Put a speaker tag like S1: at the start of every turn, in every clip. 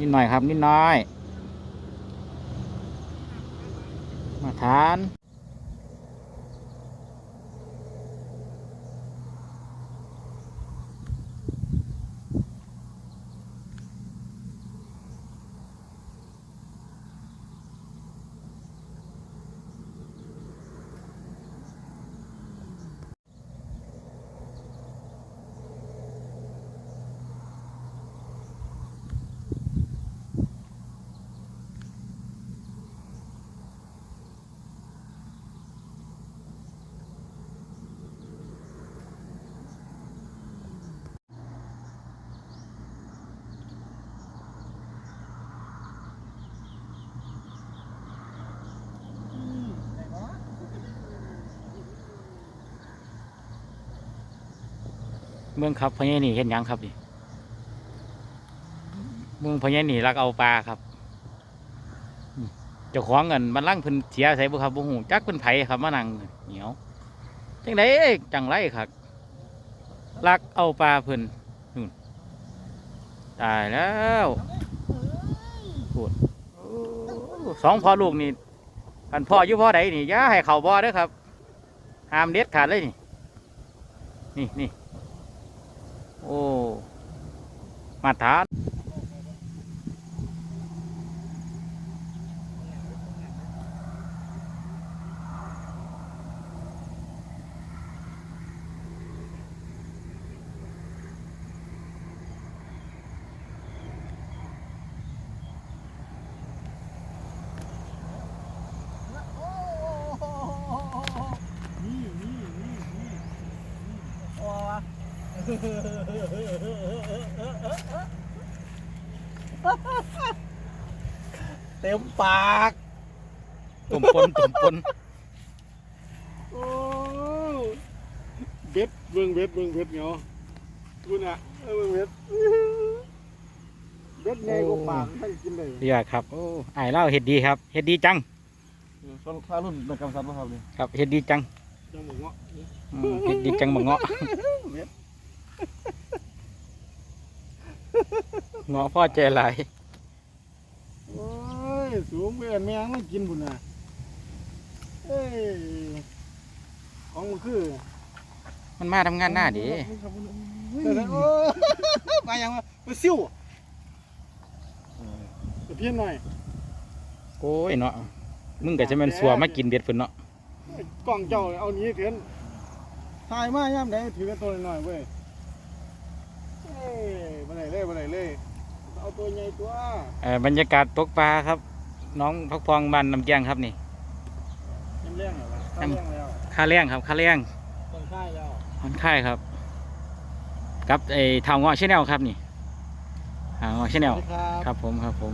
S1: นิดหน่อยครับ นิดหน้อย มาทาน เมืองครับพญานี่เห็นยังครับนี่เมืองพญานี่รักเอาปลาครับอืมเจ้าของเงินมันลั่งพิ่นเสียใส่บุครับบุหูจักเพิ่นไผ่ครับมานังเหนียวจังไดจังไรครับรักเอาปลาเพิ่นนู่นตายแล้วพูดสองพ่อลูกนี่พันพ่ออยู่พ่อใดนี่ย่าให้เขาบ่อเด้อครับหามเด็ดขาดเลยนี่นี่นี่ โอ้ มาตรฐา
S2: น เต็มปาก
S1: ตุ่มปนตุ่มปน
S2: โอ้เบ็ดเบิ่งเบ็ดเบิ่งเบ็ดเหนียวกูน่ะเออเบิ่งเบ็ดเบ็ดใหญ่กว่าปากไม่กินเลย
S1: เรียกครับโอ้ไอ้ายเล่าเห็ดดีครับเห็ดดีจัง
S2: ชนข้ารุ่นเป็นกำสันป่ะครับนี่
S1: ครับเห็ดดีจัง
S2: จังหวะเงาะ
S1: อืมเห็ดดีจังบังเงาะ
S2: เบ็ด
S1: เงาะพ่อใจหลาย
S2: โอ้ย สูงเวียนแมงไม่กินบุญน่ะเอ้ย ของมันคือ
S1: มันมาทำงานหน้าดี
S2: แต่ละโอ้มาอย่างวะมาซิ่วตะเพียนหน่อย
S1: โอ้ยเนาะมึงก็จะเป็นสัวมากินเบ็ดเพิ่นเนาะ
S2: กล่องเจ้าเอาหนี้เถือนถ่ายมาย่ำไหนถือกันตัวหน่อยๆเว้ยเอ้ยมาไหน เลยมาไหนเลย เอาตัวใหญ่ตัว
S1: เอ่อบรรยากาศตกปลาครับ น้องพักพองบ้านน้ำแกงครับนี่
S2: ยังเลี้ยงเหรอวะเข้าเลี้ยงแล้ว
S1: ค่าแรงครับ ค่าแรง
S2: ต้นค่ายแล้ว
S1: มันค่ายครับ กับไอ้ทาวเงาะชแนลครับนี่ทาวเงาะชแนล
S2: สวัสดีครับ
S1: ครับผมครับผม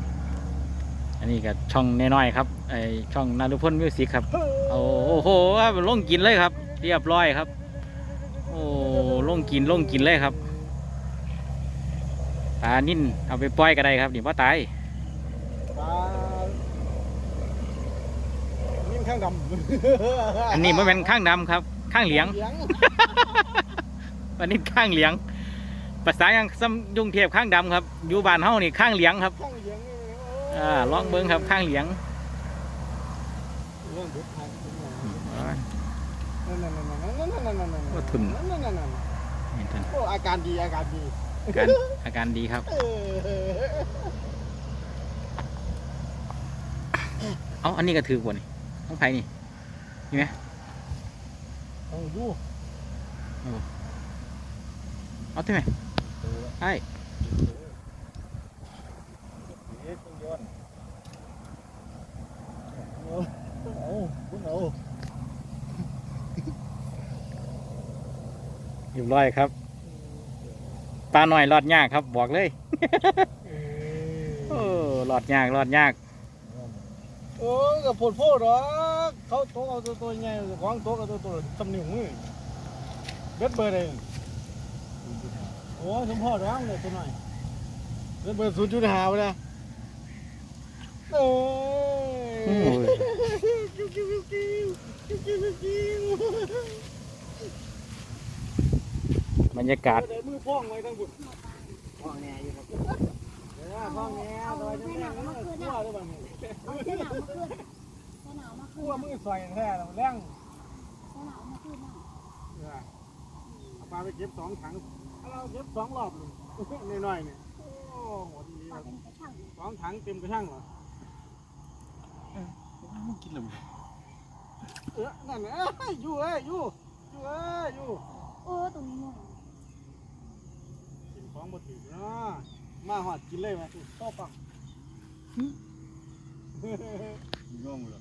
S1: อันนี้ก็ช่องน้อยๆครับไอช่องนารุพลมิวสิกครับ โอ้โหลงกินเลยครับ เรียบร้อยครับ โอ้ลงกินลงกินเลยครับ ปลานิ่นเอาไปปล่อยก็ได้ครับนี่ว่าตาย
S2: ปลานิ่นข้างดำ
S1: อันนี้มันเป็นข้างดำครับ ข้างเหลียง
S2: ปลา
S1: นิ่นข้างเหลียงภาษายังซ้ำยุ่งเทียบข้างดำครับอยู่บ้านเฮานี่ข้างเหลียงครับอ่าลองเบิ้งครับข้างเหลียงว่าถึง
S2: อาการดีอาการดี
S1: อาการอาการดีครับ
S2: เออ
S1: เอาอันนี้ก็ถือกว่านี่ต้องไผนี่นี่ไหม
S2: เอาดู
S1: เอาที่ไหมไอ้
S2: เอ๊ะต้องย้อนเอาเอาคุณเอา
S1: เรียบร้อยครับ ปลาหน่อยรอดยากครับบอกเลยโอ้รอดยากรอดยาก
S2: โอ้กับโพดโพดหรอกเขาโต๊ะเอาตัวตัวใหญ่ของโต๊ะเอาตัวตัวตำหนิมือเบ็ดเบอร์เลยโอ้สมพ่อร้างเลยตัวหน่อยเบ็ดเบอร์ศูนย์จุดห้าไปเลยโอ้
S1: โอ้
S2: ย
S1: ยบรรยากาศ
S2: เดี๋ยวมือ พ้องไว้ทั้งบุญพ้องแน่อยู่ครับเดี๋ยวว่าพ่อแง่ซอยจังแรงเมื่อคั่วด้บ้างนี่
S3: เอาเส้นหนาวมาขึ้นเส้นหนาวมาขึ้น
S2: คั่วมือซอยแท้แล้วแรง
S3: เส้นหนาวมาขึ้นนั่ง
S2: เนี่ยเอาปลาไปเก็บสองถังเราเก็บสองรอบเลยน้อยๆเนี่ยโอ้โหดี
S3: ปลาเป็นกระช่าง
S2: สองถังเต็มกระช่างเหรอ
S4: กินแล้ว
S2: เออนั่นนะเอ้ยอยู่เอ้ยอยู่อยู่เอ้ยอยู่
S3: โอ้ตรงนี้
S2: ของบ่ถือเนาะมาหอดกินเลยมาสิโต๊ะปัง
S4: ง่วงเลย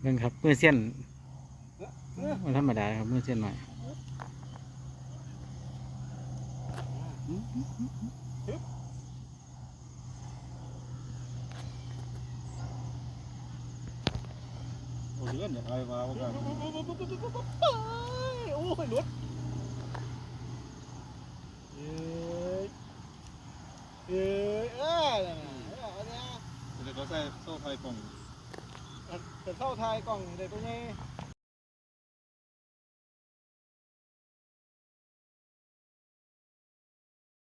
S1: เบิ่งครับมือเส้น
S2: เออ
S1: มันธรรมดาครับมือเส้นหน่อย
S4: โอ้เลื่อนอย่างไรมาว่ากัน
S2: โอ้ยหลุดเอ้ยเอ้ยเอ้ยนั่นน่ะเอ้ยเอาเนี่ย
S4: เดี๋ยวเขา ใส่โซ่ไฟป่อง
S2: แต่เข้าทยกล่องเด็กตัวนี้